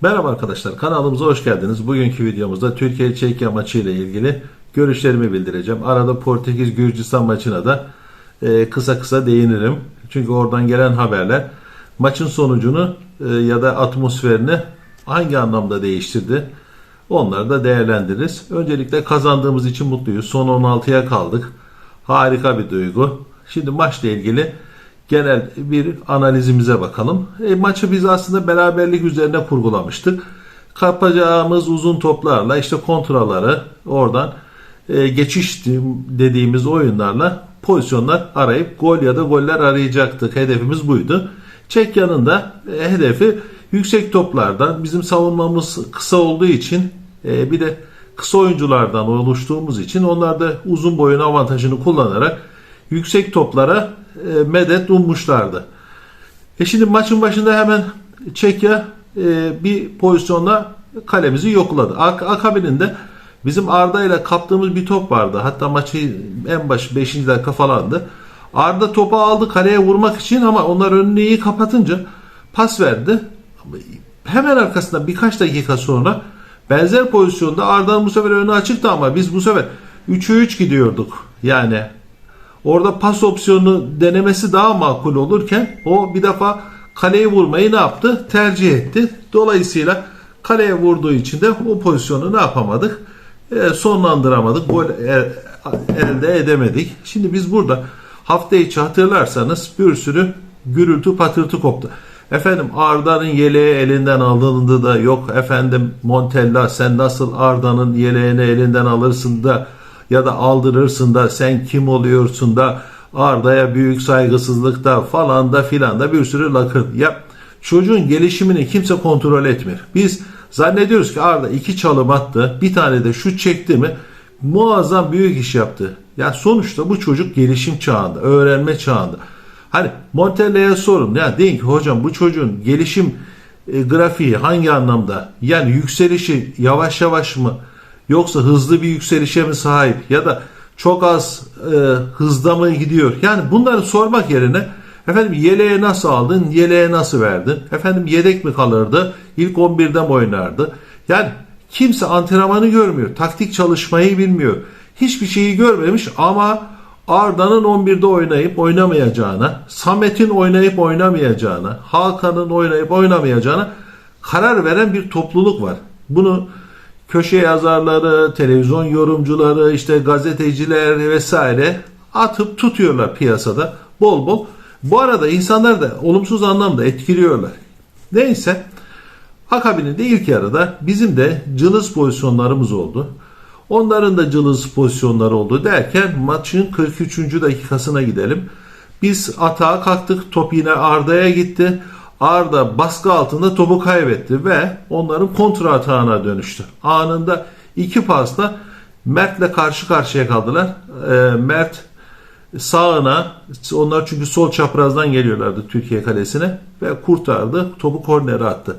Merhaba arkadaşlar kanalımıza hoş geldiniz. Bugünkü videomuzda Türkiye Çekya maçı ile ilgili görüşlerimi bildireceğim. Arada Portekiz Gürcistan maçına da e, kısa kısa değinirim. Çünkü oradan gelen haberler maçın sonucunu e, ya da atmosferini hangi anlamda değiştirdi onları da değerlendiririz. Öncelikle kazandığımız için mutluyuz. Son 16'ya kaldık. Harika bir duygu. Şimdi maçla ilgili genel bir analizimize bakalım. E, maçı biz aslında beraberlik üzerine kurgulamıştık. Kapacağımız uzun toplarla işte kontraları oradan e, geçiş dediğimiz oyunlarla pozisyonlar arayıp gol ya da goller arayacaktık. Hedefimiz buydu. Çekya'nın da e, hedefi yüksek toplardan bizim savunmamız kısa olduğu için e, bir de kısa oyunculardan oluştuğumuz için onlar da uzun boyun avantajını kullanarak yüksek toplara e, medet ummuşlardı. E şimdi maçın başında hemen Çekya e, bir pozisyonla kalemizi yokladı. Ak akabininde bizim Arda ile kaptığımız bir top vardı. Hatta maçı en baş 5. dakika falandı. Arda topu aldı kaleye vurmak için ama onlar önünü iyi kapatınca pas verdi. Hemen arkasında birkaç dakika sonra benzer pozisyonda Arda'nın bu sefer önü açıktı ama biz bu sefer 3'e 3 gidiyorduk. Yani Orada pas opsiyonu denemesi daha makul olurken o bir defa kaleye vurmayı ne yaptı? Tercih etti. Dolayısıyla kaleye vurduğu için de o pozisyonu ne yapamadık? E, sonlandıramadık. Gol e, elde edemedik. Şimdi biz burada hafta içi hatırlarsanız bir sürü gürültü patırtı koptu. Efendim Arda'nın yeleği elinden alındı da yok efendim Montella sen nasıl Arda'nın yeleğini elinden alırsın da ya da aldırırsın da sen kim oluyorsun da Arda'ya büyük saygısızlık da falan da filan da bir sürü lakır. Ya çocuğun gelişimini kimse kontrol etmiyor. Biz zannediyoruz ki Arda iki çalım attı bir tane de şut çekti mi muazzam büyük iş yaptı. Ya sonuçta bu çocuk gelişim çağında, öğrenme çağında. Hani Montella'ya sorun ya deyin ki hocam bu çocuğun gelişim e, grafiği hangi anlamda? Yani yükselişi yavaş yavaş mı? Yoksa hızlı bir yükselişe mi sahip ya da çok az e, hızda mı gidiyor? Yani bunları sormak yerine efendim yeleğe nasıl aldın, yeleğe nasıl verdin? Efendim yedek mi kalırdı, ilk 11'de mi oynardı? Yani kimse antrenmanı görmüyor, taktik çalışmayı bilmiyor. Hiçbir şeyi görmemiş ama Arda'nın 11'de oynayıp oynamayacağına, Samet'in oynayıp oynamayacağına, Hakan'ın oynayıp oynamayacağına karar veren bir topluluk var. Bunu köşe yazarları, televizyon yorumcuları, işte gazeteciler vesaire atıp tutuyorlar piyasada bol bol. Bu arada insanlar da olumsuz anlamda etkiliyorlar. Neyse akabininde ilk yarıda bizim de cılız pozisyonlarımız oldu. Onların da cılız pozisyonları oldu derken maçın 43. dakikasına gidelim. Biz atağa kalktık. Top yine Arda'ya gitti. Arda baskı altında topu kaybetti ve onların kontra atağına dönüştü. Anında iki pasla Mert'le karşı karşıya kaldılar. E, Mert sağına onlar çünkü sol çaprazdan geliyorlardı Türkiye kalesine ve kurtardı. Topu kornere attı.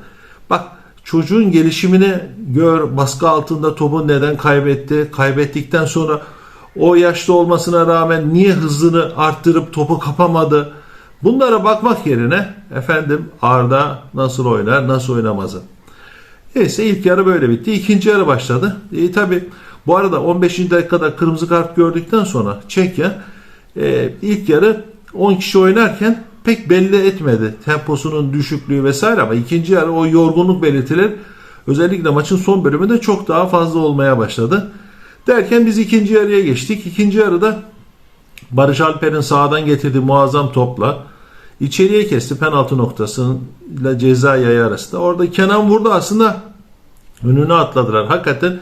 Bak çocuğun gelişimini gör. Baskı altında topu neden kaybetti? Kaybettikten sonra o yaşta olmasına rağmen niye hızını arttırıp topu kapamadı? Bunlara bakmak yerine efendim Arda nasıl oynar, nasıl oynamazı. Neyse ilk yarı böyle bitti. İkinci yarı başladı. E, tabi bu arada 15. dakikada kırmızı kart gördükten sonra Çekya e, ilk yarı 10 kişi oynarken pek belli etmedi temposunun düşüklüğü vesaire ama ikinci yarı o yorgunluk belirtileri özellikle maçın son bölümünde çok daha fazla olmaya başladı. Derken biz ikinci yarıya geçtik. İkinci yarıda Barış Alper'in sağdan getirdiği muazzam topla içeriye kesti penaltı noktasıyla ceza yayı arasında. Orada Kenan vurdu aslında önüne atladılar. Hakikaten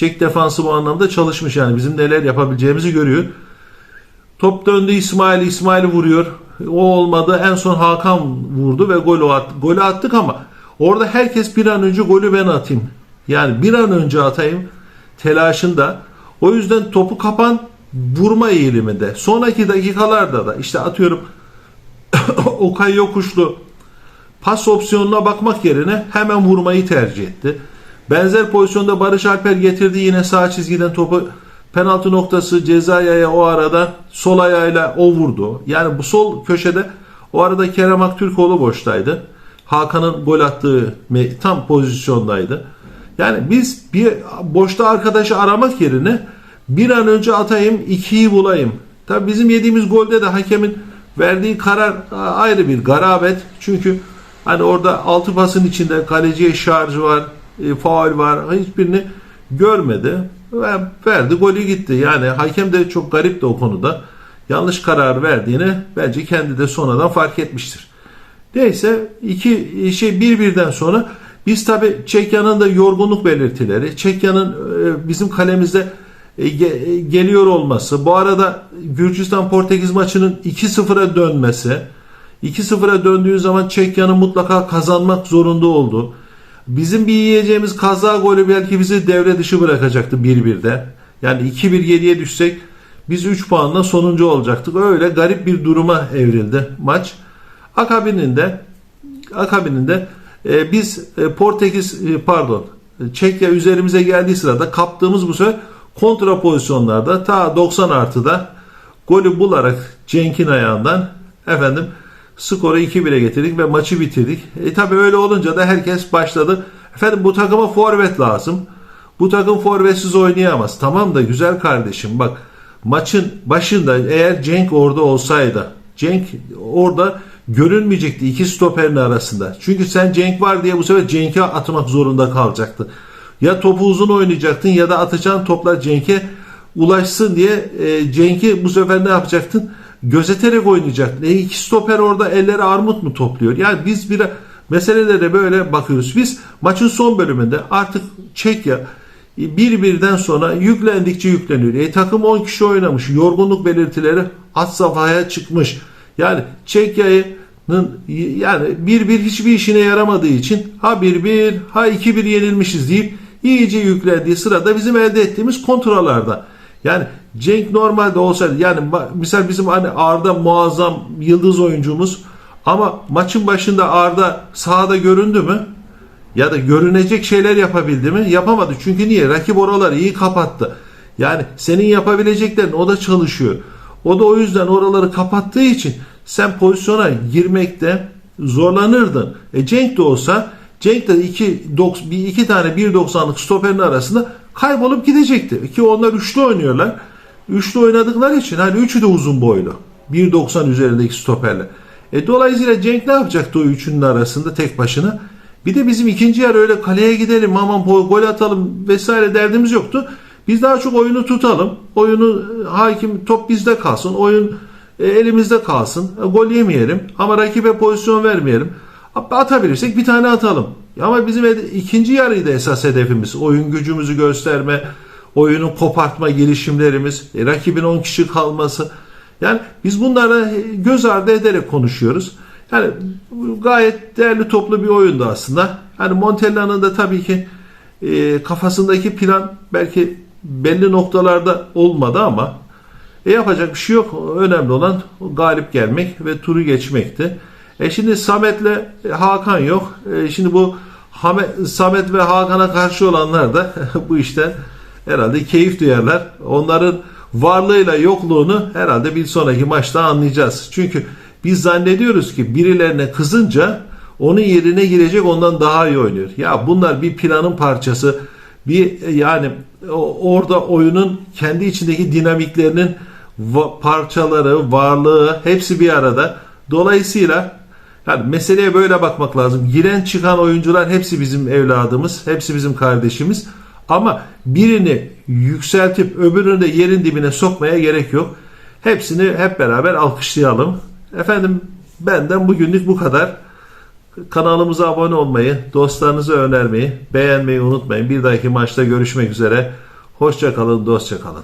Çek defansı bu anlamda çalışmış yani bizim neler yapabileceğimizi görüyor. Top döndü İsmail, İsmail vuruyor. O olmadı. En son Hakan vurdu ve golü, at, golü attık ama orada herkes bir an önce golü ben atayım. Yani bir an önce atayım telaşında. O yüzden topu kapan vurma eğiliminde. Sonraki dakikalarda da işte atıyorum Okay Yokuşlu pas opsiyonuna bakmak yerine hemen vurmayı tercih etti. Benzer pozisyonda Barış Alper getirdi yine sağ çizgiden topu penaltı noktası ceza yaya o arada sol ayağıyla o vurdu. Yani bu sol köşede o arada Kerem Aktürkoğlu boştaydı. Hakan'ın gol attığı tam pozisyondaydı. Yani biz bir boşta arkadaşı aramak yerine bir an önce atayım, ikiyi bulayım. Tabii bizim yediğimiz golde de hakemin verdiği karar ayrı bir garabet. Çünkü hani orada altı pasın içinde kaleciye şarj var, e, faul var. Hiçbirini görmedi. Ve verdi golü gitti. Yani hakem de çok garip de o konuda. Yanlış karar verdiğini bence kendi de sonradan fark etmiştir. Neyse iki şey bir birden sonra biz tabi Çekya'nın da yorgunluk belirtileri, Çekya'nın e, bizim kalemizde e, e, geliyor olması, bu arada Gürcistan Portekiz maçının 2-0'a dönmesi, 2-0'a döndüğü zaman Çekya'nın mutlaka kazanmak zorunda oldu. Bizim bir yiyeceğimiz kaza golü belki bizi devre dışı bırakacaktı 1-1'de. Yani 2-1 geriye düşsek biz 3 puanla sonuncu olacaktık. Öyle garip bir duruma evrildi maç. Akabininde akabininde e, biz e, Portekiz e, pardon Çekya üzerimize geldiği sırada kaptığımız bu sefer kontra pozisyonlarda ta 90 artıda golü bularak Cenk'in ayağından efendim skoru 2-1'e getirdik ve maçı bitirdik. E tabi öyle olunca da herkes başladı. Efendim bu takıma forvet lazım. Bu takım forvetsiz oynayamaz. Tamam da güzel kardeşim bak maçın başında eğer Cenk orada olsaydı Cenk orada görünmeyecekti iki stoperin arasında. Çünkü sen Cenk var diye bu sefer Cenk'e atmak zorunda kalacaktın. Ya topu uzun oynayacaktın ya da atacağın toplar Cenk'e ulaşsın diye e, Cenk'i bu sefer ne yapacaktın? Gözeterek oynayacaktın. E iki stoper orada elleri armut mu topluyor? Yani biz bir meselelere böyle bakıyoruz. Biz maçın son bölümünde artık Çekya bir birden sonra yüklendikçe yükleniyor. E, takım 10 kişi oynamış. Yorgunluk belirtileri at safhaya çıkmış. Yani Çekya'nın yani bir bir hiçbir işine yaramadığı için ha bir bir ha iki bir yenilmişiz deyip iyice yüklendiği sırada bizim elde ettiğimiz kontrollarda. Yani Cenk normalde olsaydı yani misal bizim hani Arda muazzam yıldız oyuncumuz ama maçın başında Arda sahada göründü mü? Ya da görünecek şeyler yapabildi mi? Yapamadı. Çünkü niye? Rakip oraları iyi kapattı. Yani senin yapabileceklerin o da çalışıyor. O da o yüzden oraları kapattığı için sen pozisyona girmekte zorlanırdın. E Cenk de olsa Cenk de iki, bir iki tane 1.90'lık stoperin arasında kaybolup gidecekti. Ki onlar üçlü oynuyorlar. Üçlü oynadıkları için hani üçü de uzun boylu. 1.90 üzerindeki stoperler. E dolayısıyla Cenk ne yapacaktı o üçünün arasında tek başına? Bir de bizim ikinci yer öyle kaleye gidelim aman gol atalım vesaire derdimiz yoktu. Biz daha çok oyunu tutalım. Oyunu hakim top bizde kalsın. Oyun e, elimizde kalsın. E, gol yemeyelim ama rakibe pozisyon vermeyelim. Atabilirsek bir tane atalım. Ama bizim ikinci yarıydı esas hedefimiz. Oyun gücümüzü gösterme, oyunu kopartma girişimlerimiz, e, rakibin 10 kişi kalması. Yani biz bunlara göz ardı ederek konuşuyoruz. Yani gayet değerli toplu bir oyundu aslında. Hani Montella'nın da tabii ki e, kafasındaki plan belki belli noktalarda olmadı ama e, yapacak bir şey yok. Önemli olan galip gelmek ve turu geçmekti. E şimdi Samet'le Hakan yok. E, şimdi bu Samet ve Hakan'a karşı olanlar da bu işten herhalde keyif duyarlar. Onların varlığıyla yokluğunu herhalde bir sonraki maçta anlayacağız. Çünkü biz zannediyoruz ki birilerine kızınca onun yerine girecek ondan daha iyi oynuyor. Ya bunlar bir planın parçası. Bir yani orada oyunun kendi içindeki dinamiklerinin parçaları, varlığı hepsi bir arada. Dolayısıyla yani meseleye böyle bakmak lazım. Giren çıkan oyuncular hepsi bizim evladımız, hepsi bizim kardeşimiz. Ama birini yükseltip öbürünü de yerin dibine sokmaya gerek yok. Hepsini hep beraber alkışlayalım. Efendim benden bugünlük bu kadar. Kanalımıza abone olmayı, dostlarınıza önermeyi, beğenmeyi unutmayın. Bir dahaki maçta görüşmek üzere. Hoşça kalın, dostça kalın.